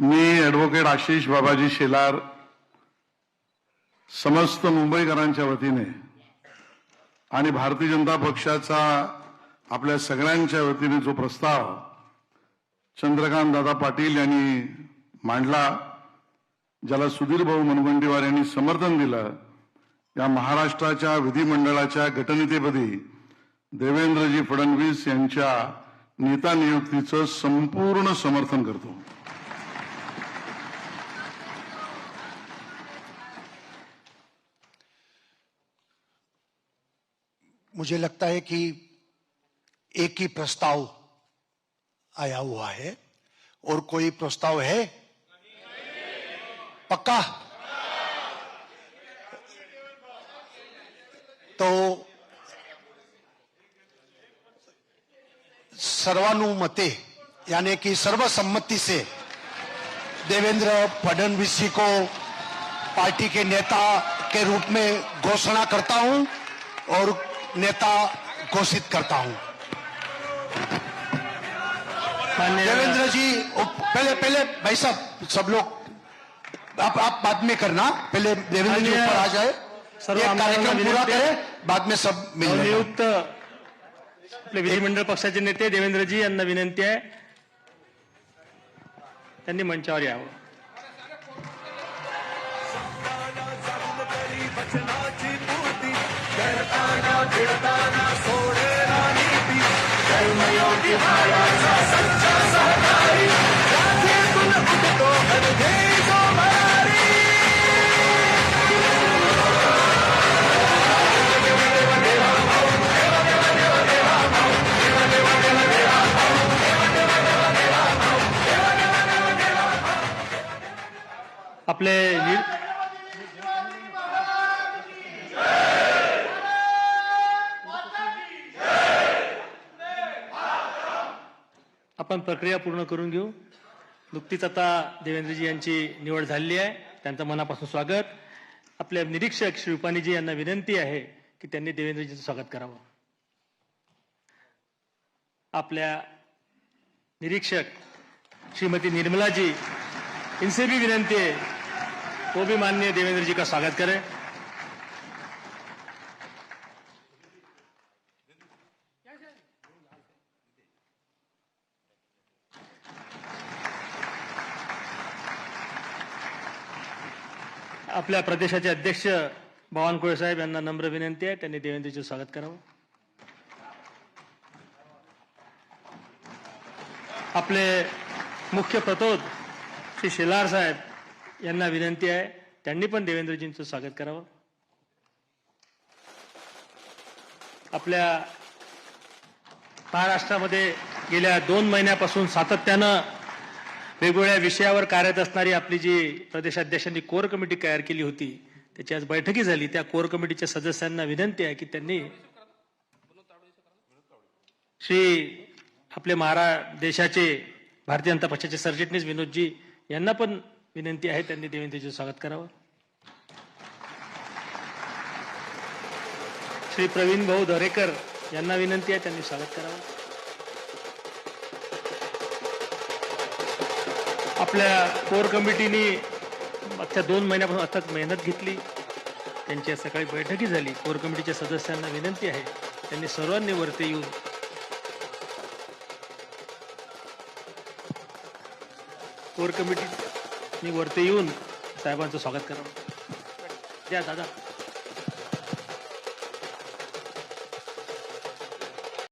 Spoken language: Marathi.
मी ॲडव्होकेट आशिष बाबाजी शेलार समस्त मुंबईकरांच्या वतीने आणि भारतीय जनता पक्षाचा आपल्या सगळ्यांच्या वतीने जो प्रस्ताव चंद्रकांत दादा पाटील यांनी मांडला ज्याला सुधीर भाऊ मुनगंटीवार यांनी समर्थन दिलं या महाराष्ट्राच्या विधिमंडळाच्या गटनेतेपदी देवेंद्रजी फडणवीस यांच्या नेता नियुक्तीचं संपूर्ण समर्थन करतो. मुझे लगता है कि एक ही प्रस्ताव आया हुआ है। और कोई प्रस्ताव है? पक्का? तो सर्वानुमते, यानी कि सर्वसम्मति से देवेंद्र फडणवीस जी को पार्टी के नेता के रूप में घोषणा करता हूँ और नेता घोषित करता हूं देवेंद्र जी पहले पहले भाई साहब सब लोग आप आप बाद में करना पहले देवेंद्र जी ऊपर आ जाए कार्यक्रम पूरा. करें बाद में सब मिल। नवनियुक्त आपले विधिमंडळ पक्षाचे नेते देवेंद्रजी यांना विनंती आहे त्यांनी मंचावर यावं आपले आपण प्रक्रिया पूर्ण करून घेऊ. नुकतीच आता देवेंद्रजी यांची निवड झालेली आहे. त्यांचं मनापासून स्वागत. आपले निरीक्षक श्री रुपानीजी यांना विनंती आहे की त्यांनी देवेंद्रजीचं स्वागत करावं. आपल्या निरीक्षक श्रीमती निर्मलाजी इनसे भी विनंती है वो भी माननीय देवेंद्र जी का स्वागत करें. आपल्या प्रदेशाचे अध्यक्ष बावनकुळे साहेब यांना नम्र विनंती आहे. त्यांनी देवेंद्रजीचं स्वागत करावं. आपले मुख्य प्रतोद श्री शेलार साहेब यांना विनंती आहे. त्यांनी पण देवेंद्रजींचं स्वागत करावं. आपल्या महाराष्ट्रामध्ये गेल्या दोन महिन्यापासून सातत्यानं वेगवेगळ्या विषयावर कार्यरत असणारी आपली जी प्रदेशाध्यक्षांनी कोर कमिटी तयार केली होती त्याची आज बैठकी झाली. त्या कोर कमिटीच्या सदस्यांना विनंती आहे की त्यांनी श्री आपले महारा देशाचे भारतीय जनता पक्षाचे सरचिटणीस विनोदजी यांना पण विनंती आहे. त्यांनी देवेंद्रजीचं स्वागत करावं. श्री प्रवीण भाऊ दरेकर यांना विनंती आहे. त्यांनी स्वागत करावं. आपल्या कोर कमिटीने मागच्या दोन महिन्यापासून अथक मेहनत घेतली. त्यांच्या सकाळी बैठकी झाली. कोर कमिटीच्या सदस्यांना विनंती आहे. त्यांनी सर्वांनी वरती येऊन कोर कमिटी वरती येऊन साहेबांचं स्वागत करावं. द्या दादा.